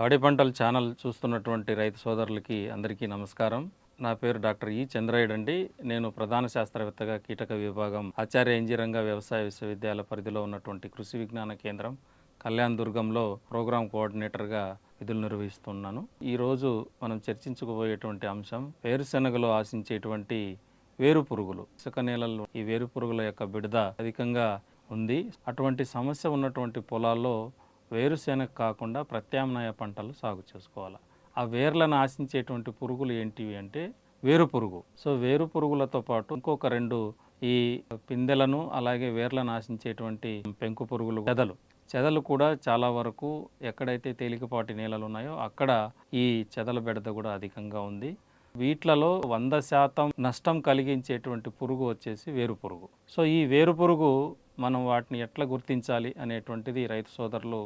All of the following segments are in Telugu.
పాడి పంటల ఛానల్ చూస్తున్నటువంటి రైతు సోదరులకి అందరికీ నమస్కారం. నా పేరు డాక్టర్ ఈ చంద్రయ్య అండి. నేను ప్రధాన శాస్త్రవేత్తగా కీటక విభాగం ఆచార్య ఇంజీరంగ వ్యవసాయ విశ్వవిద్యాలయ పరిధిలో ఉన్నటువంటి కృషి విజ్ఞాన కేంద్రం కళ్యాణ్ దుర్గంలో ప్రోగ్రామ్ కోఆర్డినేటర్గా విధులు నిర్వహిస్తున్నాను. ఈరోజు మనం చర్చించుకోబోయేటువంటి అంశం వేరుశెనగలో ఆశించేటువంటి వేరు పురుగులు. ఇసుక నేలల్లో ఈ వేరు పురుగుల యొక్క బిడద అధికంగా ఉంది. అటువంటి సమస్య ఉన్నటువంటి పొలాల్లో వేరుశెనగ కాకుండా ప్రత్యామ్నాయ పంటలు సాగు చేసుకోవాలి. ఆ వేర్లను ఆశించేటువంటి పురుగులు ఏంటివి అంటే వేరు పురుగు. సో వేరు పురుగులతో పాటు ఇంకొక రెండు ఈ పిందెలను అలాగే వేర్లను ఆశించేటువంటి పెంకు పురుగులు చెదలు. చెదలు కూడా చాలా వరకు ఎక్కడైతే తేలికపాటి నేలలు ఉన్నాయో అక్కడ ఈ చెదల బెడద కూడా అధికంగా ఉంది. వీట్లలో వంద శాతం నష్టం కలిగించేటువంటి పురుగు వచ్చేసి వేరు పురుగు. సో ఈ వేరు పురుగు మనం వాటిని ఎట్లా గుర్తించాలి అనేటువంటిది రైతు సోదరులు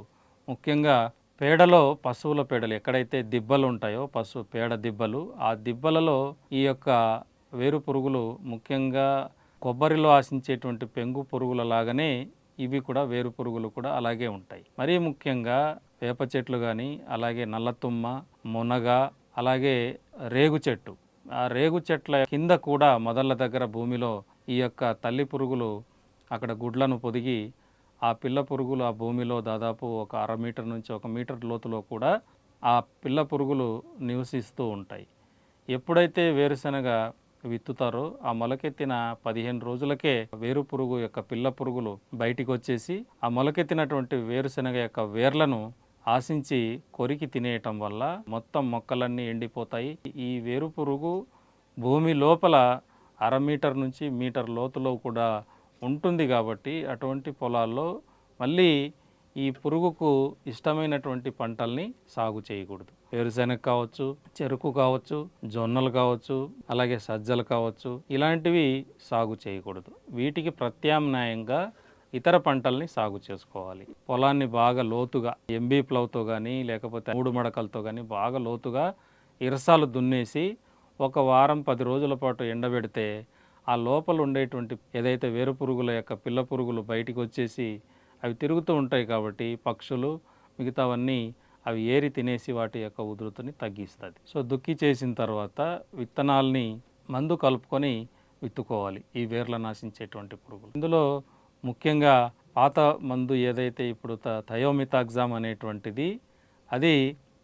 ముఖ్యంగా పేడలో పశువుల పేడలు ఎక్కడైతే దిబ్బలు ఉంటాయో పశు పేడ దిబ్బలు ఆ దిబ్బలలో ఈ యొక్క వేరు పురుగులు ముఖ్యంగా కొబ్బరిలో ఆశించేటువంటి పెంగు పురుగుల లాగానే ఇవి కూడా వేరు పురుగులు కూడా అలాగే ఉంటాయి. మరీ ముఖ్యంగా వేప చెట్లు కానీ అలాగే నల్లతుమ్మ మునగ అలాగే రేగు చెట్టు. ఆ రేగు చెట్ల కింద కూడా మొదళ్ళ దగ్గర భూమిలో ఈ యొక్క తల్లి పురుగులు అక్కడ గుడ్లను పొదిగి ఆ పిల్ల పురుగులు ఆ భూమిలో దాదాపు ఒక అర మీటర్ నుంచి ఒక మీటర్ లోతులో కూడా ఆ పిల్ల పురుగులు నివసిస్తూ ఉంటాయి. ఎప్పుడైతే వేరుశనగ విత్తుతారో ఆ మొలకెత్తిన పదిహేను రోజులకే వేరు పురుగు యొక్క పిల్ల పురుగులు బయటికి వచ్చేసి ఆ మొలకెత్తినటువంటి వేరుశనగ యొక్క వేర్లను ఆశించి కొరికి తినేయటం వల్ల మొత్తం మొక్కలన్నీ ఎండిపోతాయి. ఈ వేరు పురుగు భూమి లోపల అర మీటర్ నుంచి మీటర్ లోతులో కూడా ఉంటుంది కాబట్టి అటువంటి పొలాల్లో మళ్ళీ ఈ పురుగుకు ఇష్టమైనటువంటి పంటల్ని సాగు చేయకూడదు. వేరుశెనగ కావచ్చు చెరుకు కావచ్చు జొన్నలు కావచ్చు అలాగే సజ్జలు కావచ్చు ఇలాంటివి సాగు చేయకూడదు. వీటికి ప్రత్యామ్నాయంగా ఇతర పంటల్ని సాగు చేసుకోవాలి. పొలాన్ని బాగా లోతుగా ఎంబీ ప్లవ్తో కానీ లేకపోతే మూడు మడకలతో కానీ బాగా లోతుగా ఇరసాలు దున్నేసి ఒక వారం పది రోజుల పాటు ఎండబెడితే ఆ లోపల ఉండేటువంటి ఏదైతే వేరు పురుగుల యొక్క పిల్ల పురుగులు బయటికి వచ్చేసి అవి తిరుగుతూ ఉంటాయి కాబట్టి పక్షులు మిగతావన్నీ అవి ఏరి తినేసి వాటి యొక్క ఉధృతిని తగ్గిస్తుంది. సో దుక్కి చేసిన తర్వాత విత్తనాల్ని మందు కలుపుకొని విత్తుకోవాలి ఈ వేర్ల నాశించేటువంటి పురుగులు. ఇందులో ముఖ్యంగా పాత మందు ఏదైతే ఇప్పుడు థయోమితాగ్జామ్ అనేటువంటిది అది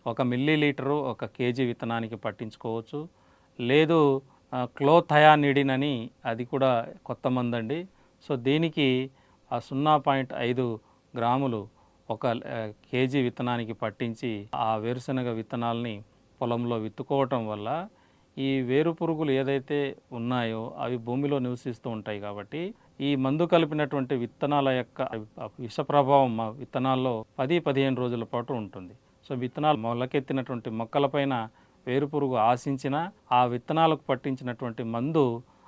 ఒక మిల్లీ లీటరు ఒక కేజీ విత్తనానికి పట్టించుకోవచ్చు. లేదు క్లోథయానిడిన్ అని అది కూడా కొత్త మందండి. సో దీనికి ఆ సున్నా పాయింట్ ఐదు గ్రాములు ఒక కేజీ విత్తనానికి పట్టించి ఆ వేరుశనగ విత్తనాలని పొలంలో విత్తుకోవటం వల్ల ఈ వేరు పురుగులు ఏదైతే ఉన్నాయో అవి భూమిలో నివసిస్తూ ఉంటాయి కాబట్టి ఈ మందు కలిపినటువంటి విత్తనాల యొక్క విష ప్రభావం మా విత్తనాల్లో పది పదిహేను రోజుల పాటు ఉంటుంది. సో విత్తనాలు మొలకెత్తినటువంటి మొక్కలపైన వేరుపురుగు ఆశించిన ఆ విత్తనాలకు పట్టించినటువంటి మందు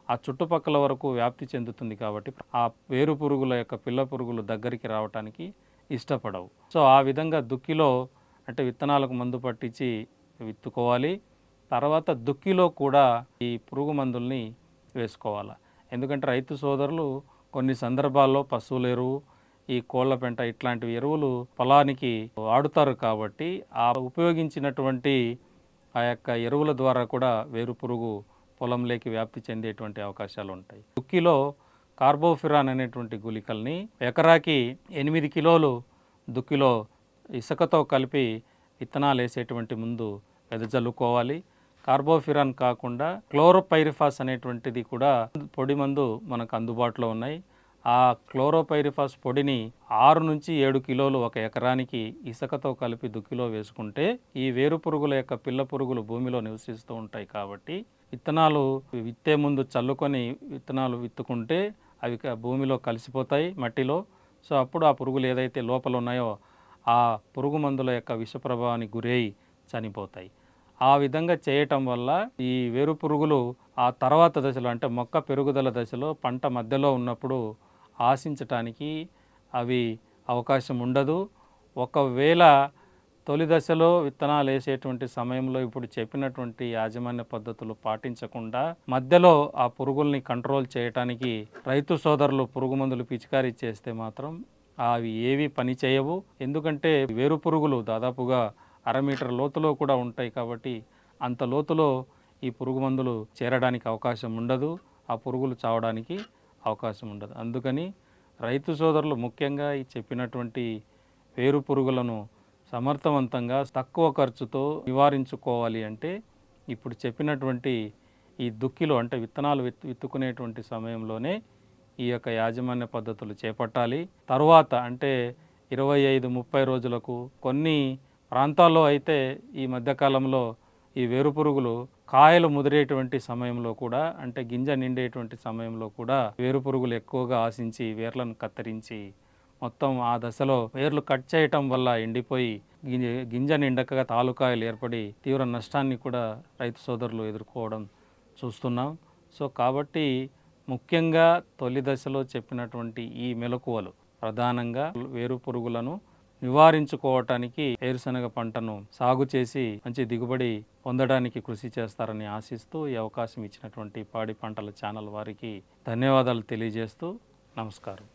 ఆ చుట్టుపక్కల వరకు వ్యాప్తి చెందుతుంది కాబట్టి ఆ వేరు పురుగుల యొక్క పిల్ల పురుగులు దగ్గరికి రావటానికి ఇష్టపడవు. సో ఆ విధంగా దుక్కిలో అంటే విత్తనాలకు మందు పట్టించి విత్తుకోవాలి. తర్వాత దుక్కిలో కూడా ఈ పురుగు మందుల్ని వేసుకోవాలి. ఎందుకంటే రైతు సోదరులు కొన్ని సందర్భాల్లో పశువుల ఎరువు ఈ కోళ్ళ పెంట ఇట్లాంటి ఎరువులు పొలానికి వాడుతారు కాబట్టి ఆ ఉపయోగించినటువంటి ఆ యొక్క ఎరువుల ద్వారా కూడా వేరు పురుగు పొలంలోకి వ్యాప్తి చెందేటువంటి అవకాశాలు ఉంటాయి. దుక్కిలో కార్బోఫిరాన్ అనేటువంటి గుళికల్ని ఎకరాకి ఎనిమిది కిలోలు దుక్కిలో ఇసుకతో కలిపి విత్తనాలు వేసేటువంటి ముందు వెదజల్లుకోవాలి. కార్బోఫిరాన్ కాకుండా క్లోరోపైరిఫాస్ అనేటువంటిది కూడా పొడి మందు మనకు అందుబాటులో ఉన్నాయి. ఆ క్లోరోపైరిఫాస్ పొడిని ఆరు నుంచి ఏడు కిలోలు ఒక ఎకరానికి ఇసుకతో కలిపి దుక్కిలో వేసుకుంటే ఈ వేరు పురుగుల యొక్క పిల్ల పురుగులు భూమిలో నివసిస్తూ ఉంటాయి కాబట్టి విత్తనాలు విత్తే ముందు చల్లుకొని విత్తనాలు విత్తుకుంటే అవి భూమిలో కలిసిపోతాయి మట్టిలో. సో అప్పుడు ఆ పురుగులు ఏదైతే లోపల ఉన్నాయో ఆ పురుగు మందుల యొక్క విష ప్రభావానికి గురై చనిపోతాయి. ఆ విధంగా చేయటం వల్ల ఈ వేరు పురుగులు ఆ తర్వాత దశలో అంటే మొక్క పెరుగుదల దశలో పంట మధ్యలో ఉన్నప్పుడు ఆశించటానికి అవి అవకాశం ఉండదు. ఒకవేళ తొలి దశలో విత్తనాలు వేసేటువంటి సమయంలో ఇప్పుడు చెప్పినటువంటి యాజమాన్య పద్ధతులు పాటించకుండా మధ్యలో ఆ పురుగుల్ని కంట్రోల్ చేయటానికి రైతు సోదరులు పురుగు మందులు పిచికారీ చేస్తే మాత్రం అవి ఏవి పని చేయవు. ఎందుకంటే వేరు పురుగులు దాదాపుగా అర మీటర్ లోతులో కూడా ఉంటాయి కాబట్టి అంత లోతులో ఈ పురుగు మందులు చేరడానికి అవకాశం ఉండదు. ఆ పురుగులు చావడానికి అవకాశం ఉండదు. అందుకని రైతు సోదరులు ముఖ్యంగా ఈ చెప్పినటువంటి వేరు పురుగులను సమర్థవంతంగా తక్కువ ఖర్చుతో నివారించుకోవాలి అంటే ఇప్పుడు చెప్పినటువంటి ఈ దుక్కిలో అంటే విత్తనాలు విత్ విత్తుకునేటువంటి సమయంలోనే ఈ యొక్క యాజమాన్య పద్ధతులు చేపట్టాలి. తర్వాత అంటే ఇరవై ఐదు ముప్పై రోజులకు కొన్ని ప్రాంతాల్లో అయితే ఈ మధ్యకాలంలో ఈ వేరుపురుగులు కాయలు ముదిరేటువంటి సమయంలో కూడా అంటే గింజ నిండేటువంటి సమయంలో కూడా వేరుపురుగులు ఎక్కువగా ఆశించి వేర్లను కత్తిరించి మొత్తం ఆ దశలో వేర్లు కట్ చేయటం వల్ల ఎండిపోయి గింజ గింజ నిండకగా తాలూకాయలు ఏర్పడి తీవ్ర నష్టాన్ని కూడా రైతు సోదరులు ఎదుర్కోవడం చూస్తున్నాం. సో కాబట్టి ముఖ్యంగా తొలి దశలో చెప్పినటువంటి ఈ మెలకువలు ప్రధానంగా వేరు పురుగులను నివారించుకోవటానికి వేరుశనగ పంటను సాగు చేసి మంచి దిగుబడి పొందడానికి కృషి చేస్తారని ఆశిస్తూ ఈ అవకాశం ఇచ్చినటువంటి పాడి పంటల ఛానల్ వారికి ధన్యవాదాలు తెలియజేస్తూ నమస్కారం.